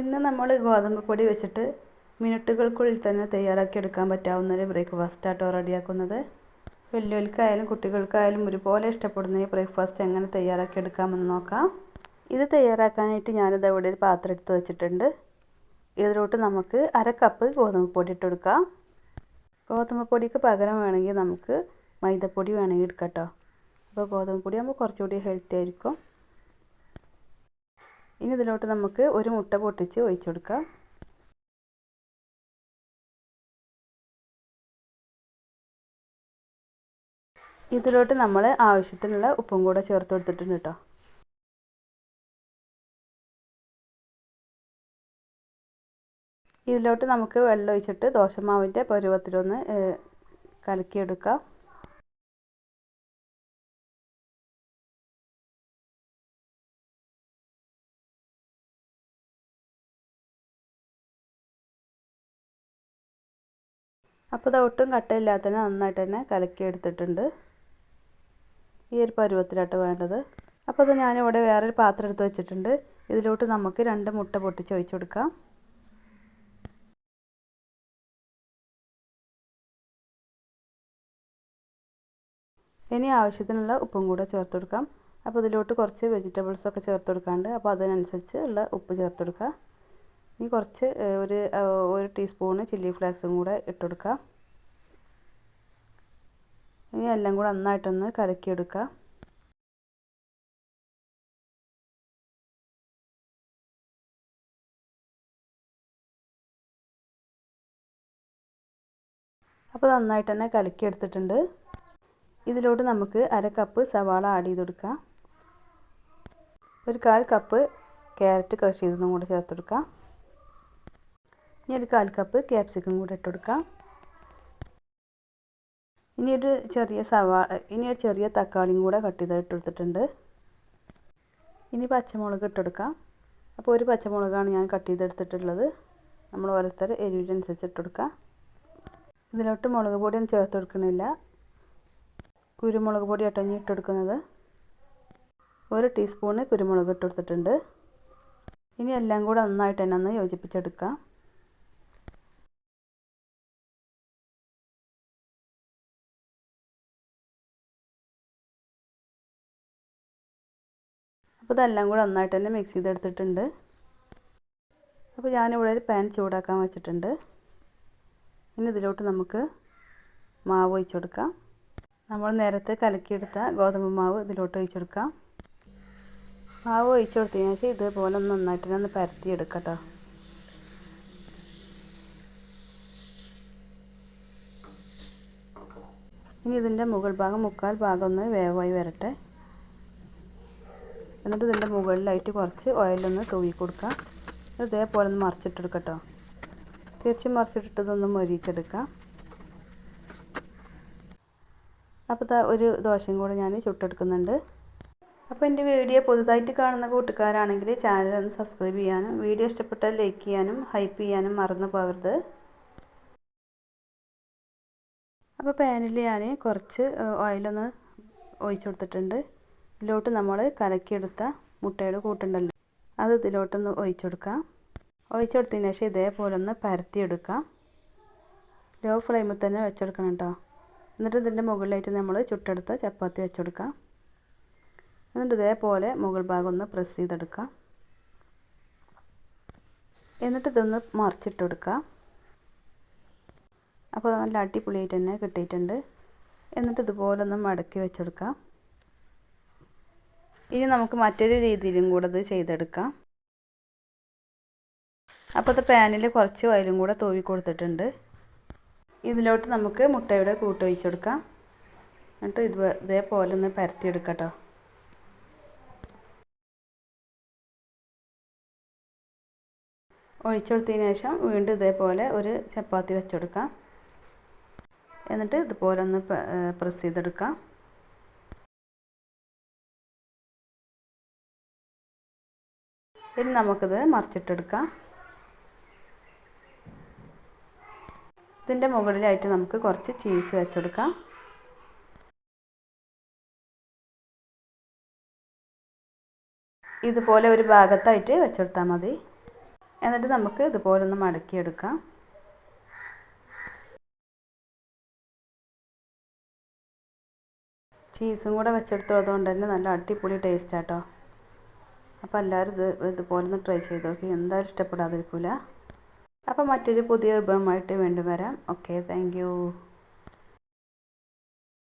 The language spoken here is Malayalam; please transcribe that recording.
ഇന്ന് നമ്മൾ ഗോതമ്പ് പൊടി വെച്ചിട്ട് മിനിറ്റുകൾക്കുള്ളിൽ തന്നെ തയ്യാറാക്കി എടുക്കാൻ പറ്റാവുന്ന ഒരു ബ്രേക്ക്ഫാസ്റ്റ് ആട്ടോ റെഡിയാക്കുന്നത്. വലിയവർക്കായാലും കുട്ടികൾക്കായാലും ഒരുപോലെ ഇഷ്ടപ്പെടുന്ന ഈ ബ്രേക്ക്ഫാസ്റ്റ് എങ്ങനെ തയ്യാറാക്കി എടുക്കാമെന്ന് നോക്കാം. ഇത് തയ്യാറാക്കാനായിട്ട് ഞാനിത് ഇവിടെ ഒരു പാത്രം എടുത്ത് വെച്ചിട്ടുണ്ട്. ഇതിലോട്ട് നമുക്ക് അര കപ്പ് ഗോതമ്പ് പൊടി ഇട്ടെടുക്കാം ഗോതമ്പ് പൊടിക്ക് പകരം വേണമെങ്കിൽ നമുക്ക് മൈദപ്പൊടി വേണമെങ്കിൽ എടുക്കാം കേട്ടോ. അപ്പോൾ ഗോതമ്പ് പൊടി ആകുമ്പോൾ കുറച്ചുകൂടി ഹെൽത്തി ആയിരിക്കും. ഇനി ഇതിലോട്ട് നമുക്ക് ഒരു മുട്ട പൊട്ടിച്ച് ഒഴിച്ചു കൊടുക്കാം ഇതിലോട്ട് നമ്മൾ ആവശ്യത്തിനുള്ള ഉപ്പും കൂടെ ചേർത്ത് കൊടുത്തിട്ടുണ്ട് കേട്ടോ. ഇതിലോട്ട് നമുക്ക് വെള്ളം ഒഴിച്ചിട്ട് ദോശമാവിന്റെ പരുവത്തിലൊന്ന് കലക്കിയെടുക്കാം. അപ്പോൾ ഇത് ഒട്ടും കട്ടയില്ലാത്തതിന് നന്നായിട്ട് തന്നെ കലക്കി എടുത്തിട്ടുണ്ട് ഈ ഒരു പരുവത്തിലാട്ട് വേണ്ടത്. അപ്പോൾ അത് ഞാനിവിടെ വേറൊരു പാത്രം എടുത്ത് വെച്ചിട്ടുണ്ട്. ഇതിലോട്ട് നമുക്ക് രണ്ട് മുട്ട പൊട്ടിച്ച് ഒഴിച്ചു കൊടുക്കാം. ഇനി ആവശ്യത്തിനുള്ള ഉപ്പും കൂടെ ചേർത്ത് കൊടുക്കാം. അപ്പോൾ ഇതിലോട്ട് കുറച്ച് വെജിറ്റബിൾസ് ഒക്കെ ചേർത്ത് കൊടുക്കാണ്ട് അപ്പോൾ അതിനനുസരിച്ച് ഉള്ള ഉപ്പ് ചേർത്ത് കൊടുക്കുക ഇനി കുറച്ച് ഒരു ഒരു ടീസ്പൂണ് ചില്ലി ഫ്ലേക്സും കൂടെ ഇട്ട് കൊടുക്കാം ഇനി എല്ലാം കൂടെ നന്നായിട്ടൊന്ന് കലക്കിയെടുക്കുക അപ്പോൾ നന്നായിട്ട് തന്നെ കലക്കി എടുത്തിട്ടുണ്ട് ഇതിലോട്ട് നമുക്ക് അര കപ്പ് സവാള ആഡ് ചെയ്ത് കൊടുക്കാം ഒരു കാൽ കപ്പ് ക്യാരറ്റ് ക്രഷ് ചെയ്തതും കൂടെ ചേർത്ത് കൊടുക്കാം ഇനി ഒരു കാൽ കപ്പ് ക്യാപ്സിക്കം കൂടെ ഇട്ട് കൊടുക്കാം. ഇനി ഒരു ചെറിയ സവാ ഒരു ചെറിയ തക്കാളിയും കൂടെ കട്ട് ചെയ്ത് ഇട്ട് കൊടുത്തിട്ടുണ്ട്. ഇനി പച്ചമുളക് ഇട്ടെടുക്കാം അപ്പോൾ ഒരു പച്ചമുളകാണ് ഞാൻ കട്ട് ചെയ്തെടുത്തിട്ടുള്ളത് നമ്മൾ ഓരോരുത്തർ എരിവിനനുസരിച്ച് ഇട്ടെടുക്കാം ഇതിലോട്ട് മുളക് പൊടിയൊന്നും ചേർത്ത് കൊടുക്കണില്ല. കുരുമുളക് പൊടി ഇട്ടഞ്ഞ് ഇട്ടെടുക്കുന്നത് ഒരു ടീസ്പൂണ് കുരുമുളക് ഇട്ട് കൊടുത്തിട്ടുണ്ട്. ഇനി എല്ലാം കൂടെ നന്നായിട്ട് തന്നെ ഒന്ന് യോജിപ്പിച്ചെടുക്കാം. അപ്പോൾ ഇതെല്ലാം കൂടെ നന്നായിട്ട് തന്നെ മിക്സ് ചെയ്തെടുത്തിട്ടുണ്ട്. അപ്പോൾ ഞാനിവിടെ ഒരു പാൻ ചൂടാക്കാൻ വെച്ചിട്ടുണ്ട്. ഇനി ഇതിലോട്ട് നമുക്ക് മാവ് ഒഴിച്ചു കൊടുക്കാം. നമ്മൾ നേരത്തെ കലക്കിയെടുത്ത ഗോതമ്പ് മാവ് ഇതിലോട്ട് ഒഴിച്ചു കൊടുക്കാം. മാവ് ഒഴിച്ചു കൊടുത്തതിന് ശേഷം ഇതുപോലെ ഒന്ന് നന്നായിട്ട് ഒന്ന് പരത്തിയെടുക്കാം കേട്ടോ ഇനി ഇതിന്റെ മുകൾ ഭാഗം മുക്കാൽ ഭാഗം ഒന്ന് വേവായി വരട്ടെ. എന്നിട്ട് ഇതിന്റെ മുകളിലായിട്ട് കുറച്ച് ഓയിലൊന്ന് തൂവി കൊടുക്കാം ഇതേപോലെ ഒന്ന് മറിച്ചിട്ടെടുക്കട്ടോ. തിരിച്ച് മറിച്ചിട്ടിട്ടതൊന്ന് മൊരിച്ചെടുക്കാം അപ്പോൾ ഒരു ദോശയും കൂടെ ഞാൻ ചുട്ടെടുക്കുന്നുണ്ട്. അപ്പോൾ എന്റെ വീഡിയോ പുതുതായിട്ട് കാണുന്ന കൂട്ടുകാരാണെങ്കിൽ ചാനൽ ഒന്ന് സബ്സ്ക്രൈബ് ചെയ്യാനും വീഡിയോ ഇഷ്ടപ്പെട്ടാൽ ലൈക്ക് ചെയ്യാനും ഹൈപ്പ് ചെയ്യാനും മറന്നു പോകരുത്. അപ്പോൾ പാനിൽ ഞാൻ കുറച്ച് ഓയിലൊന്ന് ഒഴിച്ചു കൊടുത്തിട്ടുണ്ട്. ഇതിലോട്ട് നമ്മൾ കലക്കിയെടുത്ത മുട്ടയുടെ കൂട്ടുണ്ടല്ലോ. അത് ഇതിലോട്ടൊന്ന് ഒഴിച്ചെടുക്കാം. കൊടുക്കാം ഒഴിച്ചു കൊടുത്തതിന് ശേഷം ഇതേപോലെ ഒന്ന് പരത്തിയെടുക്കാം. ലോ ഫ്ലെയിമിൽ തന്നെ വെച്ചെടുക്കണം കേട്ടോ. എന്നിട്ട് ഇതിന്റെ മുകളിലായിട്ട് നമ്മൾ ചുട്ടെടുത്ത ചപ്പാത്തി വെച്ചെടുക്കാം. എന്നിട്ട് ഇതേപോലെ മുകൾ ഭാഗം ഒന്ന് പ്രസ് ചെയ്തെടുക്കാം. എന്നിട്ട് ഇതൊന്ന് മറിച്ചിട്ടെടുക്കാം. അപ്പോൾ നല്ല അടിപൊളിയായിട്ട് തന്നെ കിട്ടിയിട്ടുണ്ട്. എന്നിട്ട് ഇതുപോലെ ഒന്ന് മടക്കി വെച്ചെടുക്കാം. ഇനി നമുക്ക് മറ്റൊരു രീതിയിലും കൂടെ ഇത് ചെയ്തെടുക്കാം. അപ്പോൾ ഇത് പാനിൽ കുറച്ച് വയലും കൂടെ തൂവി കൊടുത്തിട്ടുണ്ട്. ഇതിലോട്ട് നമുക്ക് മുട്ടയുടെ കൂട്ട് ഒഴിച്ചെടുക്കാം എന്നിട്ട് ഇത് ഇതേപോലെ ഒന്ന് പരത്തിയെടുക്കട്ടോ ഒഴിച്ചു ഒഴിച്ചെടുത്തതിന് ശേഷം വീണ്ടും ഇതേപോലെ ഒരു ചപ്പാത്തി വെച്ചെടുക്കാം എന്നിട്ട് ഇതുപോലെ ഒന്ന് പ്രസ് ചെയ്തെടുക്കാം. ഇനി നമുക്കിത് മറിച്ചിട്ടെടുക്കാം. ഇതിന്റെ മുകളിലായിട്ട് നമുക്ക് കുറച്ച് ചീസ് വെച്ചെടുക്കാം. ഇതുപോലെ ഒരു ഭാഗത്തായിട്ട് വെച്ചെടുത്താൽ മതി. എന്നിട്ട് നമുക്ക് ഇതുപോലെ ഒന്ന് മടക്കിയെടുക്കാം. ചീസും കൂടെ വെച്ചെടുത്തത് കൊണ്ട് തന്നെ നല്ല അടിപൊളി ടേസ്റ്റ് ആട്ടോ അപ്പോൾ എല്ലാവരും ഇത് ഇതുപോലെ ഒന്ന് ട്രൈ ചെയ്ത് നോക്കി. എന്തായാലും ഇഷ്ടപ്പെടാതിരിക്കില്ല അപ്പോൾ മറ്റൊരു പുതിയ വിഭവമായിട്ട് വീണ്ടും വരാം. Okay thank